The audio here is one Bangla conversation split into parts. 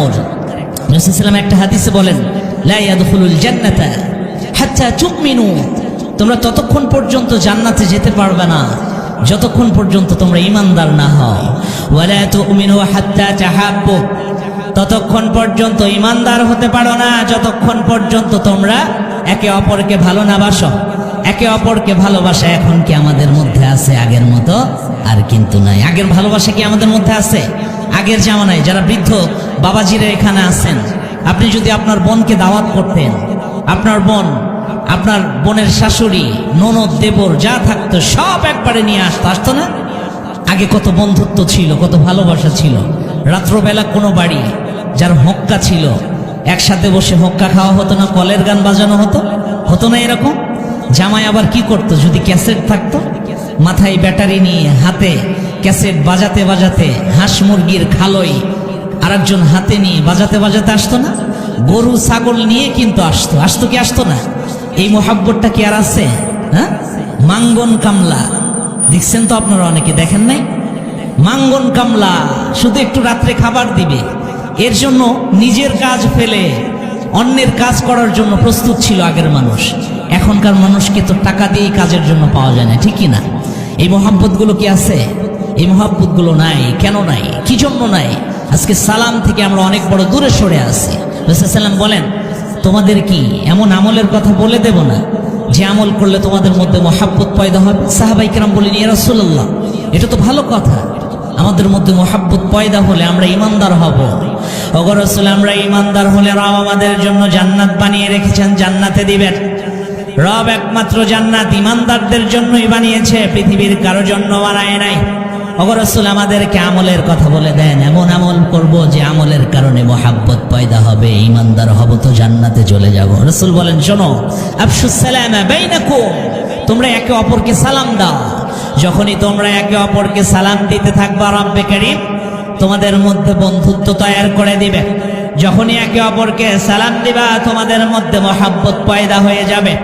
আমল রসুলাম একটা হাদিসে বলেন তোমরা ততক্ষণ পর্যন্ত জান্নাতে যেতে পারবে না, যতক্ষণ পর্যন্ত তোমরা ইমানদার না হও। ততক্ষণ পর্যন্ত ইমানদার হতে পারো না, যতক্ষণ পর্যন্ত তোমরা একে অপরকে ভালো না বাসো। একে অপরকে ভালোবাসা এখন কি আমাদের মধ্যে আছে? আগের মতো আর কিন্তু নাই। আগের ভালোবাসা কি আমাদের মধ্যে আছে? আগের জামানায় যারা বৃদ্ধ বাবাজিরা এখানে আছেন। আপনি যদি আপনার বোনকে দাওয়াত করতেন, আপনার বোন, আপনার বোনের শাশুড়ি, ননদ, দেবর, যা থাকতো, সব একবারে নিয়ে আসতো। আসতো না? আগে কত বন্ধুত্ব ছিল, কত ভালোবাসা ছিল। রাত্রবেলা কোনো বাড়ি যার হক্কা ছিল, একসাথে বসে হক্কা খাওয়া হতো না, কলের গান বাজানো হতো? হতো না এরকম? জামাই আবার কি করতো, যদি ক্যাসেট থাকতো? মাথায় ব্যাটারি নিয়ে হাতে ক্যাসেট বাজাতে বাজাতে হাঁস মুরগির খালই আরেকজন হাতে নিয়ে বাজাতে বাজাতে আসতো না? গরু, ছাগল নিয়ে কিন্তু আসতো। আসতো কি আসতো না? এই মোহাব্বতটা কি আর আছে? হ্যাঁ? মাঙ্গন কামলা। দেখছেন তো আপনারা অনেকে, দেখেন নাই? মাঙ্গন কামলা শুধু একটু রাত্রে খাবার দিবে। এর জন্য নিজের কাজ ফেলে অন্যের কাজ করার জন্য প্রস্তুত ছিল আগের মানুষ। এখনকার মানুষকে তো টাকা দিয়ে কাজের জন্য পাওয়া যায় না ঠিকই না? এই মহাব্বতগুলো কি আছে? এই মহাব্বতগুলো নাই। কেন নাই? কি জন্য নাই? আজকে সালাম থেকে আমরা অনেক বড় দূরে সরে আসি সাল্লাম বলেন, তোমাদের কি এমন আমলের কথা বলে দেব না, যে আমল করলে তোমাদের মধ্যে মহাব্বত পয়দা হবে? সাহাবাই কেরাম বলেন, ইয়া রাসূলুল্লাহ, এটা তো ভালো কথা। আমাদের মধ্যে মহাব্বত পয়দা হলে আমরা ইমানদার হব। অগর রসুল, আমরা ইমানদার হলে রব আমাদের জন্য জান্নাত বানিয়ে রেখেছেন, জান্নাতে দিবেন। রব একমাত্র জান্নাত ইমানদারদের জন্যই বানিয়েছে, পৃথিবীর কারও জন্য বানায় নাই। অগরসুল আমাদেরকে আমলের কথা বলে দেন। এমন আমল করব যে আমলের কারণে মোহাব্বত পয়দা হবে ইমানদার হব তো জান্নাতে চলে যাব। রসুল বলেন, শোনো আফসুস সালাম বাইনাকুম, তোমরা একে অপরকে সালাম দাও। যখনই তোমরা একে অপরকে সালাম দিতে থাকবা রব্বে কারীম, তোমাদের মধ্যে বন্ধুত্ব তৈরি করে দিবে। যখনই একে অপরকে সালাম দিবা, তোমাদের মধ্যে মহাব্বত পয়দা হয়ে যাবে।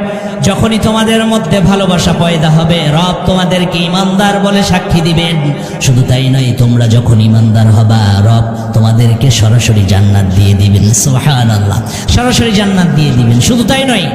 যখনই তোমাদের মধ্যে ভালোবাসা পয়দা হবে, রব তোমাদেরকে ইমানদার বলে সাক্ষী দিবেন। শুধু তাই নয়, তোমরা যখন ইমানদার হবা, রব তোমাদেরকে সরাসরি জান্নাত দিয়ে দিবেন। আল্লাহ সরাসরি জান্নাত দিয়ে দিবেন। শুধু তাই নয়